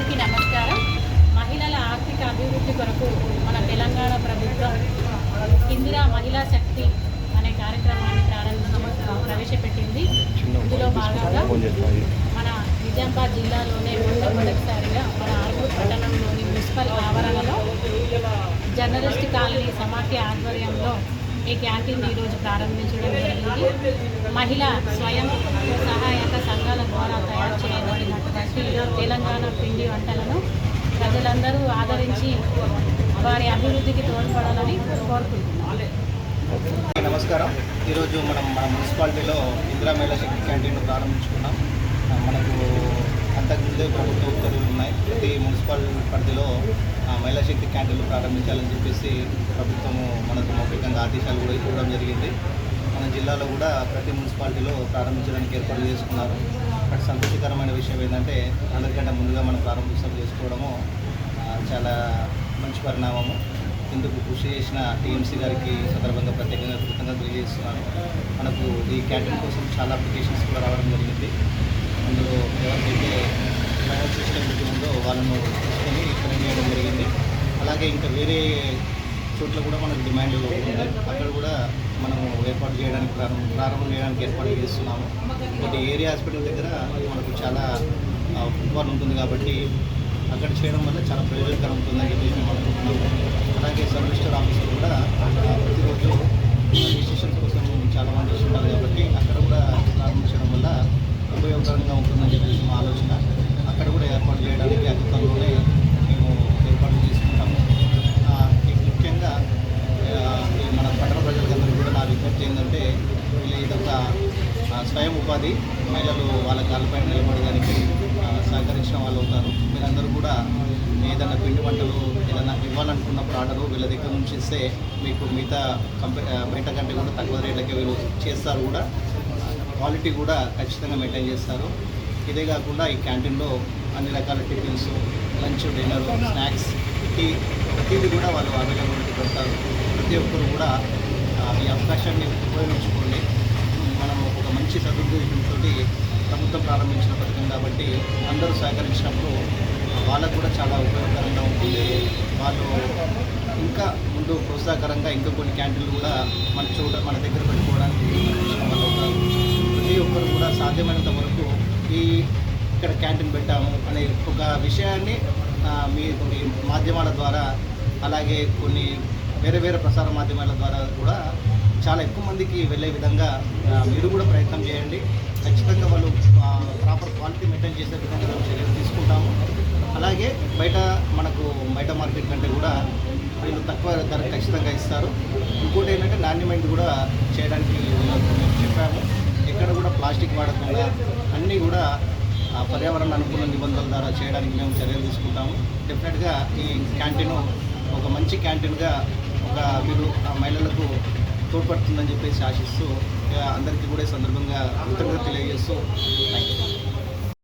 అందరికీ నమస్కారం. మహిళల ఆర్థిక అభివృద్ధి కొరకు మన తెలంగాణ ప్రభుత్వం ఇందిరా మహిళా శక్తి అనే కార్యక్రమాన్ని ప్రవేశపెట్టింది. ఇందులో భాగంగా మన నిజామాబాద్ జిల్లాలోనే మొట్టమొదటిసారిగా మన ఆర్మూర్ పట్టణంలోని మున్సిపల్ ఆవరణలో జర్నలిస్ట్ కాలనీ సమాఖ్య ఆధ్వర్యంలో ఈ క్యాంటీన్ ఈరోజు ప్రారంభించడం జరిగింది. మహిళా స్వయం సహాయక సంఘాల ద్వారా తయారు చేయబడినటువంటి తెలంగాణ పిండి వంటలను ప్రజలందరూ ఆదరించి వారి అభివృద్ధికి తోడ్పడాలని కోరుకుంటున్నాను నమస్కారం. ఈరోజు మనం మన మున్సిపాలిటీలో ఇందిరా మహిళా శక్తి క్యాంటీన్ ప్రారంభించుకున్నాం. మనకు అంతకుముందే ప్రభుత్వ ఉత్తర్వులు ఉన్నాయి. ప్రతి మున్సిపల్ పరిధిలో మహిళా శక్తి క్యాంటీన్లు ప్రారంభించాలని చెప్పేసి ప్రభుత్వము మనకు మౌఖికంగా ఆదేశాలు కూడా ఇవ్వడం జరిగింది. మన జిల్లాలో కూడా ప్రతి మున్సిపాలిటీలో ప్రారంభించడానికి ఏర్పాటు చేసుకున్నారు. బట్ సంతృప్తికరమైన విషయం ఏంటంటే అందరికంటే ముందుగా మనం ప్రారంభోత్సవం చేసుకోవడము చాలా మంచి పరిణామము. ఇందుకు కృషి చేసిన టీఎంసీ గారికి సందర్భంగా ప్రత్యేకంగా కృతజ్ఞతలు తెలియజేస్తున్నాను. మనకు ఈ క్యాంటీన్ కోసం చాలా అప్లికేషన్స్ కూడా రావడం జరిగింది. అందులో ఎవరికైతే ఫైనల్ సిస్టమ్ ఉందో వాళ్ళను తీసుకొని ఇక్కడ చేయడం జరిగింది. అలాగే ఇంకా వేరే చోట్ల కూడా మనకు డిమాండ్ ఉంది. అక్కడ కూడా మనము ఏర్పాటు చేయడానికి ప్రారంభం ప్రారంభం చేయడానికి ఏర్పాటు చేస్తున్నాము. ఒకటి ఏరియా హాస్పిటల్ దగ్గర మనకు చాలా ఫుట్బాల్ ఉంటుంది కాబట్టి అక్కడ చేయడం వల్ల చాలా ప్రయోజనకరం ఉంటుందని చెప్పేసి మేము అనుకుంటున్నాము. అలాగే సబ్ రిజిస్టర్ కూడా ప్రతిరోజు రిజిస్ట్రేషన్ కోసం చాలా మంది వస్తుంటారు కాబట్టి అక్కడ కూడా ప్రారంభించడం వల్ల ఉపయోగకరంగా ఉంటుందని చెప్పేసి మా ఆలోచన అక్కడ కూడా ఏర్పాటు చేయడానికి అతి త్వరలోనే మేము ఏర్పాటు చేసుకుంటాము ఆ, ఈ ముఖ్యంగా ఆ, ఈ మన పట్టణ ప్రజలందరూ కూడా నా విజ్ఞప్తి ఏంటంటే వీళ్ళు ఇదొక ఆ, స్వయం మహిళలు వాళ్ళ కాళ్ళపైన నిలబడడానికి సహకరించిన వాళ్ళు అవుతారు. మీరందరూ కూడా ఏదైనా పిండి వంటలు ఏదైనా ఇవ్వాలనుకున్నప్పుడు ఆర్డరు వీళ్ళ దగ్గర నుంచి ఇస్తే మీకు మిగతా కంపెనీ బయట కంటే కూడా తక్కువ రేట్లకే వీళ్ళు చేస్తారు కూడా. క్వాలిటీ కూడా ఖచ్చితంగా మెయింటైన్ చేస్తారు. ఇదే కాకుండా ఈ క్యాంటీన్లో అన్ని రకాల tiffins lunch dinner snacks tea ప్రతిదీ కూడా వాళ్ళు అవైలబిలిటీ పెడతారు. ప్రతి ఒక్కరు కూడా ఈ అవకాశాన్ని ఉపయోగించుకోండి మంచి ప్రభుత్వం ప్రారంభించిన పథకం కాబట్టి అందరూ సహకరించినప్పుడు వాళ్ళకు కూడా చాలా ఉపయోగకరంగా ఉంటుంది. వాళ్ళు ఇంకా ముందు ప్రోత్సాహకరంగా ఇంకా కొన్ని క్యాంటీన్లు కూడా మన చూడ మన దగ్గర పెట్టుకోవడానికి ప్రతి ఒక్కరు కూడా సాధ్యమైనంత వరకు ఈ ఇక్కడ క్యాంటీన్ పెట్టాము అనే ఒక విషయాన్ని మీ కొన్ని మాధ్యమాల ద్వారా అలాగే కొన్ని వేరే వేరే ప్రసార మాధ్యమాల ద్వారా కూడా చాలా ఎక్కువ మందికి వెళ్ళే విధంగా మీరు కూడా ప్రయత్నం చేయండి. ఖచ్చితంగా వాళ్ళు ప్రాపర్ క్వాలిటీ మెయింటైన్ చేసే విధంగా మేము చర్యలు తీసుకుంటాము. అలాగే బయట మనకు బయట మార్కెట్ కంటే కూడా వీళ్ళు తక్కువ ధర ఖచ్చితంగా ఇస్తారు. ఇంకోటి ఏంటంటే నాణ్యమైనది కూడా చేయడానికి మేము చెప్పాము. ఎక్కడ కూడా ప్లాస్టిక్ వాడకుండా అన్నీ కూడా పర్యావరణ అనుకూల నిబంధనల ద్వారా చేయడానికి మేము చర్యలు తీసుకుంటాము. డెఫినెట్గా ఈ క్యాంటీన్ ఒక మంచి క్యాంటీన్గా ఒక మీరు ఆ మహిళలకు తోడ్పడుతుందని చెప్పేసి ఆశిస్తూ అందరికీ కూడా ఈ సందర్భంగా కృతజ్ఞత తెలియజేస్తూ థ్యాంక్ యూ